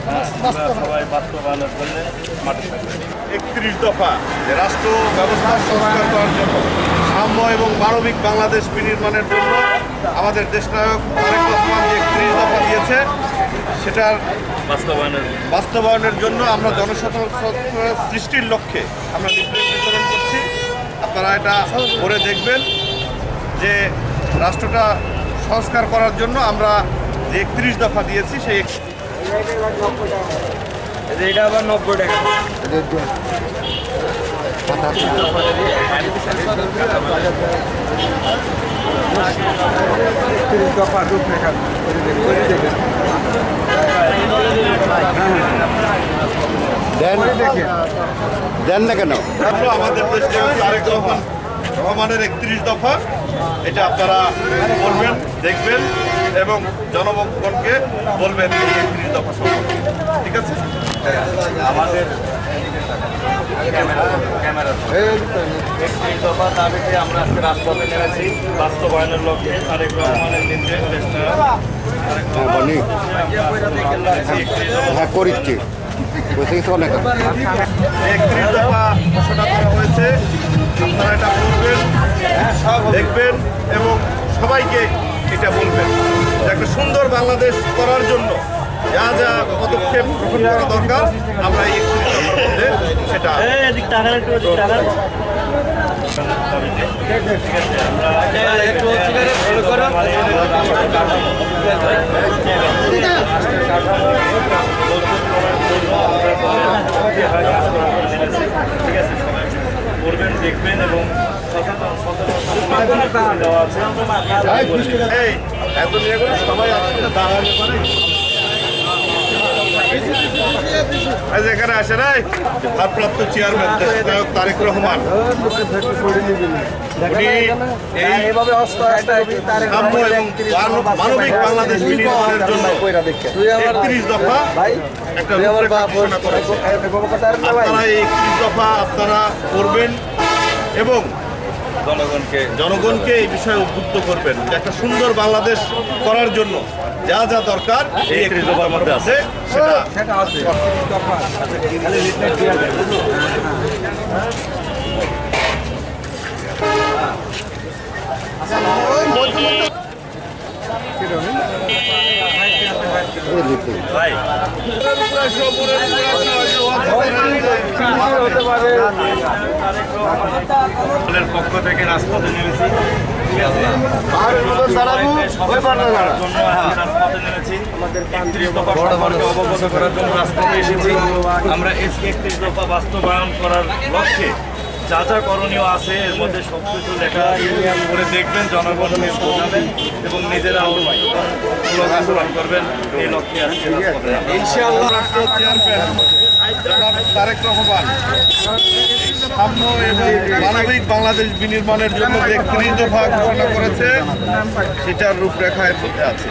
সবাই বাস্তবায়নের জন্য মাঠে একত্রিশ দফা রাষ্ট্র ব্যবস্থা সংস্কার করার জন্য সাম্য এবং মানবিক বাংলাদেশ বিনির্মাণের জন্য আমাদের দেশনায়ক তারেক রহমান যে একত্রিশ দফা দিয়েছে সেটার বাস্তবায়নের বাস্তবায়নের জন্য আমরা জনসচেতনতা সৃষ্টির লক্ষ্যে আমরা লিফলেট বিতরণ করছি। আপনারা এটা করে দেখবেন যে রাষ্ট্রটা সংস্কার করার জন্য আমরা যে একত্রিশ দফা দিয়েছি সেই এটা আবার নব্বই টাকা। দেন দেখেন দেন না কেন? আমাদের দেশ রহমান রহমানের একত্রিশ দফা এটা আপনারা বলবেন দেখবেন এবং জনগণকে বলবেন এই একত্রিশ দফা সম্পর্কে। ঠিক আছে? আমাদের ক্যামেরা ক্যামেরা। একত্রিশ দফা দাবিতে আমরা আজকে রাজপথে নেমেছি। বাস্তবায়নের লক্ষ্যে তারেক রহমানের নির্দেশ দেশনায়ক তারেক হ্যাঁ একত্রিশ দফা ঘোষণা করা হয়েছে। আপনারা এটা করবেন দেখবেন এবং সবাইকে এটা বলবেন একটা সুন্দর বাংলাদেশ করার জন্য যা যা পদক্ষেপ গ্রহণ করা দরকার আমরা এই সেটা ঠিক আছে সবাই করবেন দেখবেন এবং এত নিয়ে সবাই দাঁড়াতে পারে। আজ এখানে আসে নাই ভারপ্রাপ্ত চেয়ারম্যান দেশনায়ক তারেক রহমান। উনি এই সাম্য এবং মানবিক বাংলাদেশ বিনির্মাণের জন্য একত্রিশ দফা একটা ঘোষণা করেছে। আপনারা এই একত্রিশ দফা আপনারা করবেন। এবং জনগণকে জনগণকে এই বিষয়ে উদ্বুদ্ধ করবেন যে একটা সুন্দর বাংলাদেশ করার জন্য যা যা দরকার এই মধ্যে আছে। সেটা ভাই। দলের পক্ষ থেকে রাজপথে নেমেছি। করার জন্য অবগত করার রাজপথে এসেছি। আমরা এসকে একত্রিশ দফা বাস্তবায়ন করার লক্ষ্যে যা যা করণীয় আছে, এর মধ্যে সব কিছু লেখা করে দেখবেন জনগণকে বোঝাবেন এবং নিজেরাও করবেন, এই লক্ষ্যে সাম্য এবং মানবিক বাংলাদেশ বিনির্মাণের জন্য যে একত্রিশ দফা ঘোষণা করেছে, সেটার রূপরেখা এর মধ্যে আছে।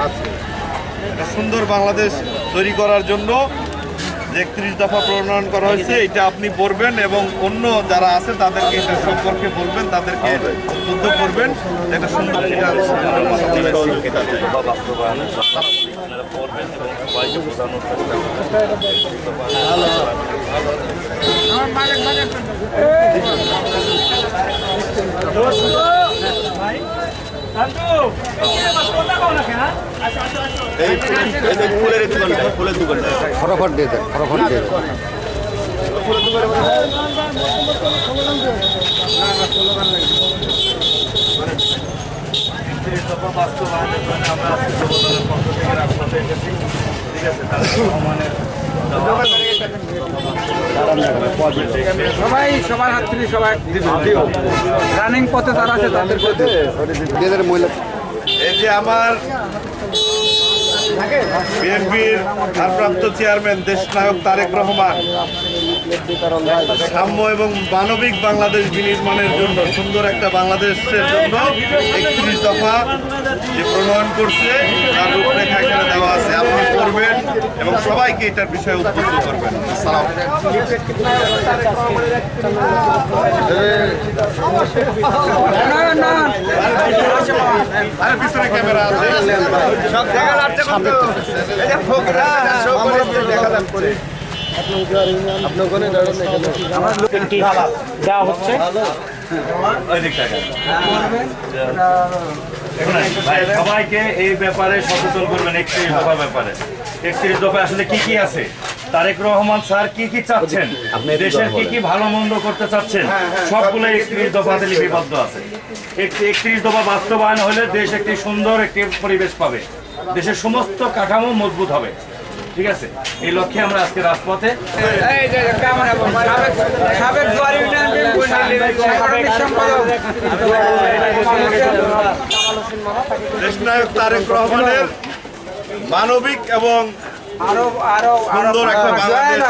সুন্দর বাংলাদেশ তৈরি করার জন্য যে একত্রিশ দফা প্রণয়ন করা হয়েছে এটা আপনি পড়বেন এবং অন্য যারা আছে তাদেরকে এটা সম্পর্কে বলবেন তাদেরকে উদ্বুদ্ধ করবেন একটা সুন্দর এটা ফটাফট দিয়ে দেন ফটাফট দিয়ে দেন। আমরা আজকে পক্ষ থেকে রাজপথে এসেছি ঠিক আছে তাদের রহমানের সবাই সবার হাত থেকে সবাই। রানিং পথে যারা আছে দেন মহিলা। যে আমার বিএনপির ভারপ্রাপ্ত চেয়ারম্যান দেশ নায়ক তারেক রহমান, সাম্য এবং মানবিক বাংলাদেশ বিনির্মাণের জন্য, সুন্দর একটা বাংলাদেশের জন্য একত্রিশ দফা যে প্রণয়ন করছে, তার রূপরেখা এখানে দেওয়া আছে আপনি পড়বেন এবং সবাইকে এটার বিষয়ে উদ্বুদ্ধ করবেন। সবাইকে এই ব্যাপারে সচেতন করবেন দফার ব্যাপারে। একত্রিশ দফা আসলে কি কি আছে? তারেক রহমান স্যার কি কি চাচ্ছেন? দেশের কি কি ভালো মন্দ করতে চাচ্ছেন? সবগুলো একত্রিশ দফাতে লিপিবদ্ধ আছে। একত্রিশ দফা বাস্তবায়ন হলে দেশ একটি সুন্দর একটি পরিবেশ পাবে। দেশের সমস্ত কাঠামো মজবুত হবে। ঠিক আছে? এই লক্ষ্যে আমরা আজকে রাজপথে তারেক রহমানের মানবিক এবং আরও আরও আরও সুন্দর একটা বাংলাদেশ।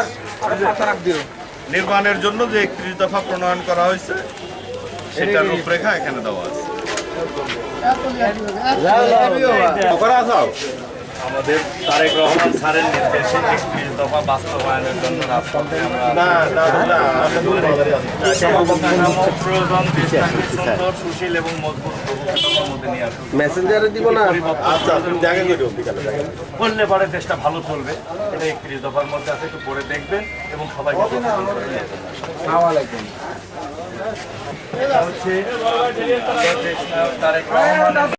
নির্মাণের জন্য যে একত্রিশ দফা প্রণয়ন করা হয়েছে সেটার রূপরেখা এখানে দেওয়া আছে আমাদের তারেক রহমান স্যারের নির্দেশে একত্রিশ দফা বাস্তবায়নের জন্য রাজপথে প্রয়োজন সুন্দর সুশীল এবং মজবুত নিয়ে মেসেঞ্জারে দিব না আচ্ছা করলে পরে দেশটা ভালো চলবে এটা একত্রিশ দফার মধ্যে আছে একটু পরে দেখবেন এবং সবাইকে হচ্ছে তারেক রহমান